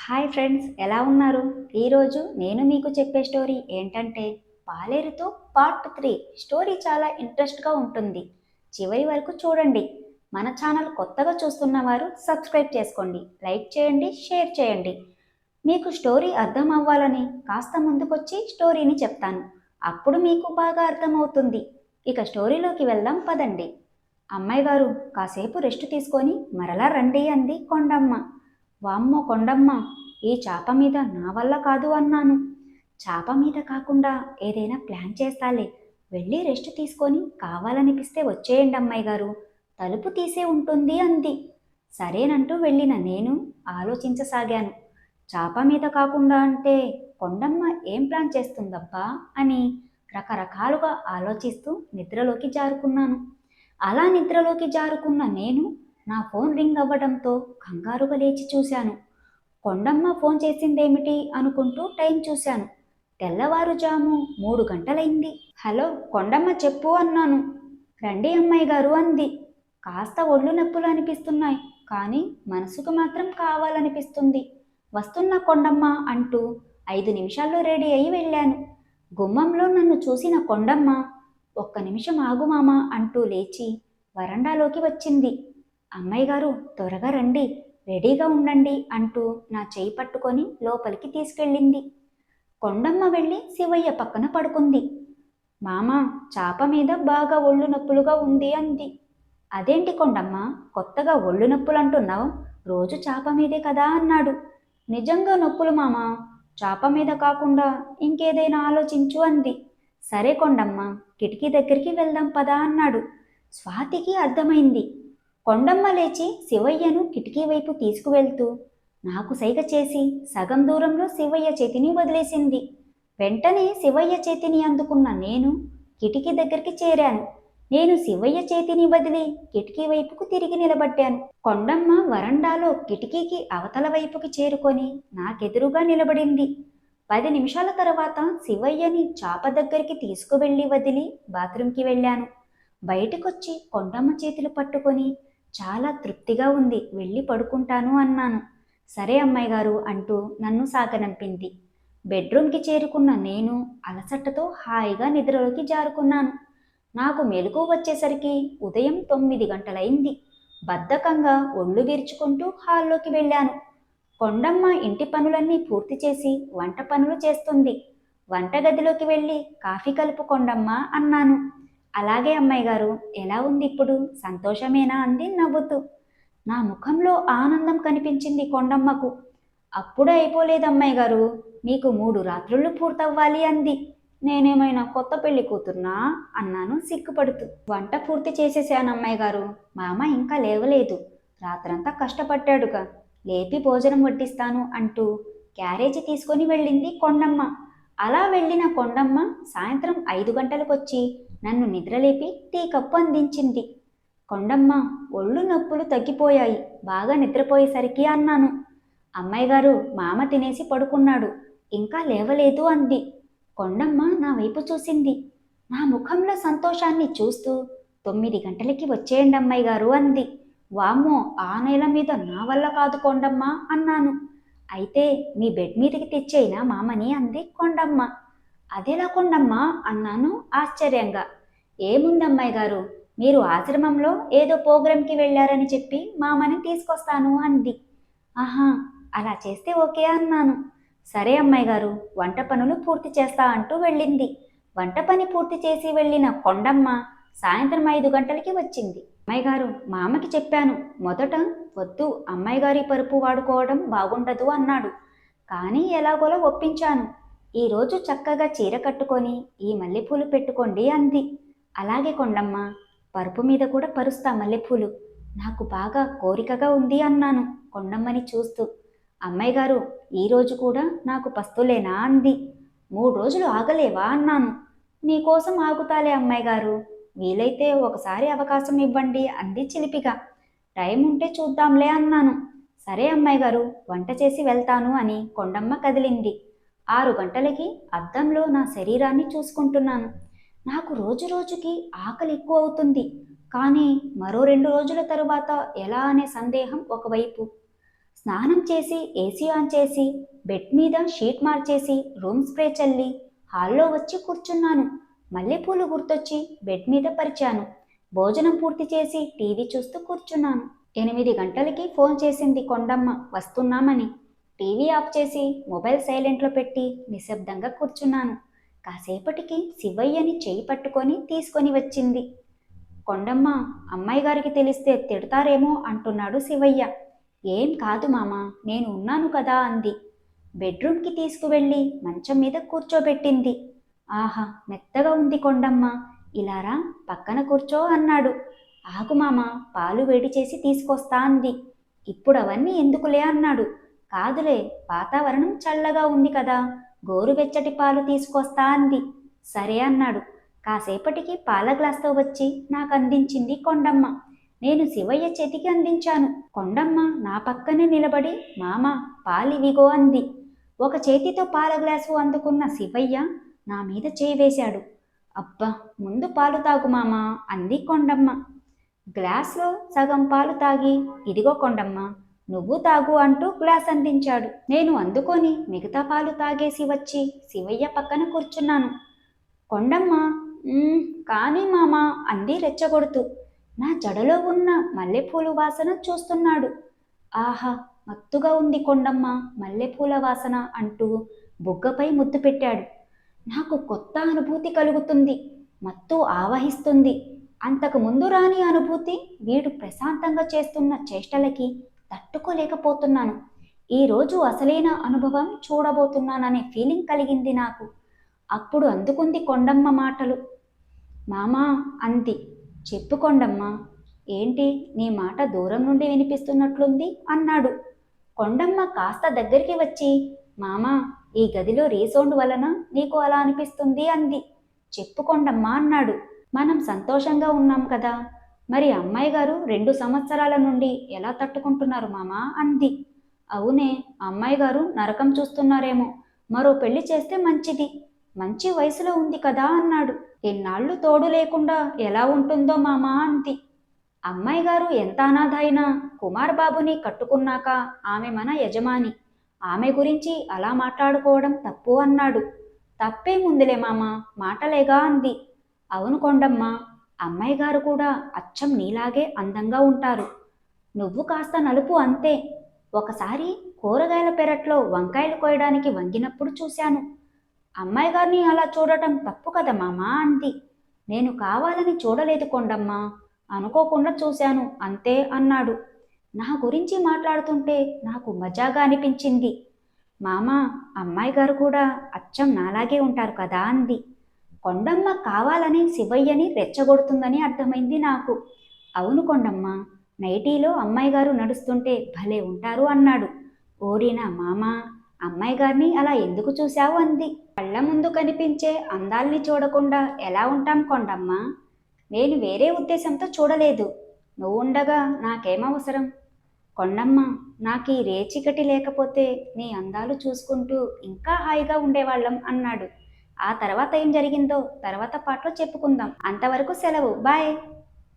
Hi friends ఎలా ఉన్నారు? ఈరోజు నేను మీకు చెప్పే స్టోరీ ఏంటంటే పాలేరుతో పార్ట్ త్రీ స్టోరీ చాలా ఇంట్రెస్ట్గా ఉంటుంది. చివరి వరకు చూడండి. మన ఛానల్ కొత్తగా చూస్తున్న వారు సబ్స్క్రైబ్ చేసుకోండి లైక్ చేయండి షేర్ చేయండి. మీకు స్టోరీ అర్థం అవ్వాలని కాస్త ముందుకొచ్చి స్టోరీని చెప్తాను. అప్పుడు మీకు బాగా అర్థమవుతుంది. ఇక స్టోరీలోకి వెళ్దాం పదండి. అమ్మాయి గారు కాసేపు రెస్ట్ తీసుకొని మరలా రండి అంది కొండమ్మ. వామ్మో కొండమ్మ ఈ చాప మీద నా వల్ల కాదు అన్నాను. చాప మీద కాకుండా ఏదైనా ప్లాన్ చేస్తాలే. వెళ్ళి రెస్ట్ తీసుకొని కావాలనిపిస్తే వచ్చేయండి అమ్మాయి గారు. తలుపు తీసే ఉంటుంది అంది. సరేనంటూ వెళ్ళిన నేను ఆలోచించసాగాను. చాప మీద కాకుండా అంటే కొండమ్మ ఏం ప్లాన్ చేస్తుందబ్బా అని రకరకాలుగా ఆలోచిస్తూ నిద్రలోకి జారుకున్నాను. అలా నిద్రలోకి జారుకున్న నేను నా ఫోన్ రింగ్ అవ్వడంతో కంగారుగా లేచి చూశాను. కొండమ్మ ఫోన్ చేసిందేమిటి అనుకుంటూ టైం చూశాను. తెల్లవారుజాము మూడు గంటలైంది. హలో కొండమ్మ చెప్పు అన్నాను. రండి అమ్మాయి గారు అంది. కాస్త ఒళ్ళు నొప్పులు అనిపిస్తున్నాయి కానీ మనసుకు మాత్రం కావాలనిపిస్తుంది. వస్తున్న కొండమ్మ అంటూ ఐదు నిమిషాల్లో రెడీ అయి వెళ్ళాను. గుమ్మంలో నన్ను చూసిన కొండమ్మ ఒక్క నిమిషం ఆగుమామా అంటూ లేచి వరండాలోకి వచ్చింది. అమ్మాయి గారు త్వరగా రండి రెడీగా ఉండండి అంటూ నా చేయి పట్టుకొని లోపలికి తీసుకెళ్ళింది. కొండమ్మ వెళ్ళి శివయ్య పక్కన పడుకుంది. మామ చాప మీద బాగా ఒళ్ళు నొప్పులుగా ఉంది అంది. అదేంటి కొండమ్మ కొత్తగా ఒళ్ళు నొప్పులు అంటున్నావు? రోజు చాప మీదే కదా అన్నాడు. నిజంగా నొప్పులు మామ చాప మీద కాకుండా ఇంకేదైనా ఆలోచించు అంది. సరే కొండమ్మ కిటికీ దగ్గరికి వెళ్దాం పదా అన్నాడు. స్వాతికి అర్థమైంది. కొండమ్మ లేచి శివయ్యను కిటికీ వైపు తీసుకువెళ్తూ నాకు సైగ చేసి సగం దూరంలో శివయ్య చేతిని వదిలేసింది. వెంటనే శివయ్య చేతిని అందుకున్న నేను కిటికీ దగ్గరికి చేరాను. నేను శివయ్య చేతిని వదిలి కిటికీ వైపుకు తిరిగి నిలబడ్డాను. కొండమ్మ వరండాలో కిటికీకి అవతల వైపుకి చేరుకొని నాకెదురుగా నిలబడింది. పది నిమిషాల తర్వాత శివయ్యని చాప దగ్గరికి తీసుకువెళ్ళి వదిలి బాత్రూంకి వెళ్ళాను. బయటకొచ్చి కొండమ్మ చేతులు పట్టుకొని చాలా తృప్తిగా ఉంది వెళ్ళి పడుకుంటాను అన్నాను. సరే అమ్మాయి గారు అంటూ నన్ను సాగనంపింది. బెడ్రూమ్కి చేరుకున్న నేను అలసటతో హాయిగా నిద్రలోకి జారుకున్నాను. నాకు మెలకు వచ్చేసరికి ఉదయం తొమ్మిది గంటలైంది. బద్ధకంగా ఒళ్ళు విరుచుకుంటూ హాల్లోకి వెళ్ళాను. కొండమ్మ ఇంటి పనులన్నీ పూర్తి చేసి వంట పనులు చేస్తుంది. వంటగదిలోకి వెళ్ళి కాఫీ కలుపు కొండమ్మ అన్నాను. అలాగే అమ్మాయి గారు ఎలా ఉంది ఇప్పుడు? సంతోషమేనా? అంది నవ్వుతూ. నా ముఖంలో ఆనందం కనిపించింది కొండమ్మకు. అప్పుడే అయిపోలేదు అమ్మాయి గారు. మీకు మూడు రాత్రులు పూర్తవ్వాలి అంది. నేనేమైనా కొత్త పెళ్ళి కూతుర్నా? అన్నాను సిగ్గుపడుతూ. వంట పూర్తి చేసేసాను అమ్మాయి గారు. మామ ఇంకా లేవలేదు. రాత్రంతా కష్టపడ్డాడుగా. లేపి భోజనం వడ్డిస్తాను అంటూ క్యారేజీ తీసుకొని వెళ్ళింది కొండమ్మ. అలా వెళ్ళిన కొండమ్మ సాయంత్రం ఐదు గంటలకొచ్చి నన్ను నిద్రలేపి టీ కప్పు అందించింది. కొండమ్మ ఒళ్ళు నొప్పులు తగ్గిపోయాయి. బాగా నిద్రపోయేసరికి అన్నాను. అమ్మాయిగారు మామ తినేసి పడుకున్నాడు. ఇంకా లేవలేదు అంది. కొండమ్మ నా వైపు చూసింది. నా ముఖంలో సంతోషాన్ని చూస్తూ తొమ్మిది గంటలకి వచ్చేయండి అమ్మాయి గారు అంది. వామ్మో ఆ నేల మీద నా వల్ల కాదు కొండమ్మ అన్నాను. అయితే మీ బెడ్ మీదకి తెచ్చేయినా మామని అంది కొండమ్మ. అదెలా కొండమ్మ అన్నాను ఆశ్చర్యంగా. ఏముందమ్మాయి గారు? మీరు ఆశ్రమంలో ఏదో ప్రోగ్రాంకి వెళ్ళారని చెప్పి మామని తీసుకొస్తాను అంది. ఆహా అలా చేస్తే ఓకే అన్నాను. సరే అమ్మాయి గారు వంట పనులు పూర్తి చేస్తా అంటూ వెళ్ళింది. వంట పని పూర్తి చేసి వెళ్ళిన కొండమ్మ సాయంత్రం ఐదు గంటలకి వచ్చింది. అమ్మాయి గారు మామకి చెప్పాను. మొదట వద్దు అమ్మాయి గారి పరుపు వాడుకోవడం బాగుండదు అన్నాడు. కానీ ఎలాగోలా ఒప్పించాను. ఈరోజు చక్కగా చీర కట్టుకొని ఈ మల్లెపూలు పెట్టుకోండి అంది. అలాగే కొండమ్మ పరుపు మీద కూడా పరుస్తా మల్లెపూలు. నాకు బాగా కోరికగా ఉంది అన్నాను కొండమ్మని చూస్తూ. అమ్మాయి గారు ఈరోజు కూడా నాకు పస్తులేనా అంది. మూడు రోజులు ఆగలేవా అన్నాను. మీకోసం ఆగుతాలే అమ్మాయి గారు. వీలైతే ఒకసారి అవకాశం ఇవ్వండి అంది చిలిపిగా. టైం ఉంటే చూద్దాంలే అన్నాను. సరే అమ్మాయి గారు వంట చేసి వెళ్తాను అని కొండమ్మ కదిలింది. ఆరు గంటలకి అద్దంలో నా శరీరాన్ని చూసుకుంటున్నాను. నాకు రోజు రోజుకి ఆకలి ఎక్కువ అవుతుంది. కానీ మరో రెండు రోజుల తరువాత ఎలా అనే సందేహం ఒకవైపు. స్నానం చేసి ఏసీ ఆన్ చేసి బెడ్ మీద షీట్ మార్చేసి రూమ్ స్ప్రే చల్లి హాల్లో వచ్చి కూర్చున్నాను. మల్లెపూలు గుర్తొచ్చి బెడ్ మీద పరిచాను. భోజనం పూర్తి చేసి టీవీ చూస్తూ కూర్చున్నాను. ఎనిమిది గంటలకి ఫోన్ చేసింది కొండమ్మ వస్తున్నామని. టీవీ ఆఫ్ చేసి మొబైల్ సైలెంట్లో పెట్టి నిశ్శబ్దంగా కూర్చున్నాను. కాసేపటికి శివయ్యని చేయి పట్టుకొని తీసుకొని వచ్చింది. కొండమ్మ అమ్మాయి గారికి తెలిస్తే తిడతారేమో అంటున్నాడు శివయ్య. ఏం కాదు మామ నేను ఉన్నాను కదా అంది. బెడ్రూమ్కి తీసుకువెళ్ళి మంచం మీద కూర్చోబెట్టింది. ఆహా మెత్తగా ఉంది కొండమ్మ. ఇలారా పక్కన కూర్చో అన్నాడు. ఆగు మామ పాలు వేడి చేసి తీసుకొస్తా అంది. ఇప్పుడు అవన్నీ ఎందుకులే అన్నాడు. కాదులే వాతావరణం చల్లగా ఉంది కదా గోరువెచ్చటి పాలు తీసుకొస్తా అంది. సరే అన్నాడు. కాసేపటికి పాల గ్లాస్తో వచ్చి నాకు అందించింది కొండమ్మ. నేను శివయ్య చేతికి అందించాను. కొండమ్మ నా పక్కనే నిలబడి మామ పాలివిగో అంది. ఒక చేతితో పాల గ్లాసు అందుకున్న శివయ్య నా మీద చేయి వేశాడు. అబ్బా ముందు పాలు తాగు మామ అంది కొండమ్మ. గ్లాస్లో సగం పాలు తాగి ఇదిగో కొండమ్మ నువ్వు తాగు అంటూ గ్లాస్ అందించాడు. నేను అందుకొని మిగతా పాలు తాగేసి వచ్చి శివయ్య పక్కన కూర్చున్నాను. కొండమ్మ కానీ మామ అంది రెచ్చగొడుతూ. నా జడలో ఉన్న మల్లెపూలు వాసన చూస్తున్నాడు. ఆహా మత్తుగా ఉంది కొండమ్మ మల్లెపూల వాసన అంటూ బుగ్గపై ముద్దు పెట్టాడు. నాకు కొత్త అనుభూతి కలుగుతుంది మత్తు ఆవహిస్తుంది. అంతకు ముందు రాని అనుభూతి వీడు ప్రశాంతంగా చేస్తున్న చేష్టలకి తట్టుకోలేకపోతున్నాను. ఈరోజు అసలైన అనుభవం చూడబోతున్నాననే ఫీలింగ్ కలిగింది నాకు. అప్పుడు అందుకుంది కొండమ్మ మాటలు. మామా అంది. చెప్పు కొండమ్మ ఏంటి నీ మాట దూరం నుండి వినిపిస్తున్నట్లుంది? అన్నాడు. కొండమ్మ కాస్త దగ్గరికి వచ్చి మామా ఈ గదిలో రీసౌండ్ వలన నీకు అలా అనిపిస్తుంది? అంది. చెప్పుకొండమ్మా అన్నాడు. మనం సంతోషంగా ఉన్నాం కదా. మరి అమ్మాయి గారు రెండు సంవత్సరాల నుండి ఎలా తట్టుకుంటున్నారు మామా? అంది. అవునే అమ్మాయి గారు నరకం చూస్తున్నారేమో. మరో పెళ్ళి చేస్తే మంచిది. మంచి వయసులో ఉంది కదా అన్నాడు. ఎన్నాళ్ళు తోడు లేకుండా ఎలా ఉంటుందో మామా? అంది. అమ్మాయి గారు ఎంత అనాథ అయినా కుమార్ బాబుని కట్టుకున్నాక ఆమె మన యజమాని. ఆమె గురించి అలా మాట్లాడుకోవడం తప్పు అన్నాడు. తప్పే ముందులే మామ మాటలేగా అంది. అవును కొండమ్మ అమ్మాయి గారు కూడా అచ్చం నీలాగే అందంగా ఉంటారు. నువ్వు కాస్త నలుపు అంతే. ఒకసారి కూరగాయల పెరట్లో వంకాయలు కోయడానికి వంగినప్పుడు చూశాను. అమ్మాయి గారిని అలా చూడటం తప్పు కదా మామా అంది. నేను కావాలని చూడలేదు కొండమ్మా. అనుకోకుండా చూశాను. అంతే అన్నాడు. నా గురించి మాట్లాడుతుంటే నాకు మజాగా అనిపించింది. మామా అమ్మాయి గారు కూడా అచ్చం నాలాగే ఉంటారు కదా అంది. కొండమ్మ కావాలని శివయ్యని రెచ్చగొడుతుందని అర్థమైంది నాకు. అవును కొండమ్మ నైటీలో అమ్మాయి గారు నడుస్తుంటే భలే ఉంటారు అన్నాడు. ఓరినా మామ అమ్మాయి గారిని అలా ఎందుకు చూశావు అంది. కళ్ళ ముందు కనిపించే అందాల్ని చూడకుండా ఎలా ఉంటాం కొండమ్మ? నేను వేరే ఉద్దేశంతో చూడలేదు. నువ్వు ఉండగా నాకేమవసరం? కొండమ్మ నాకు ఈ రేచికటి లేకపోతే నీ అందాలు చూసుకుంటూ ఇంకా హాయిగా ఉండేవాళ్ళం అన్నాడు. ఆ తర్వాత ఏం జరిగిందో తర్వాత పాటలో చెప్పుకుందాం. అంతవరకు సెలవు. బాయ్.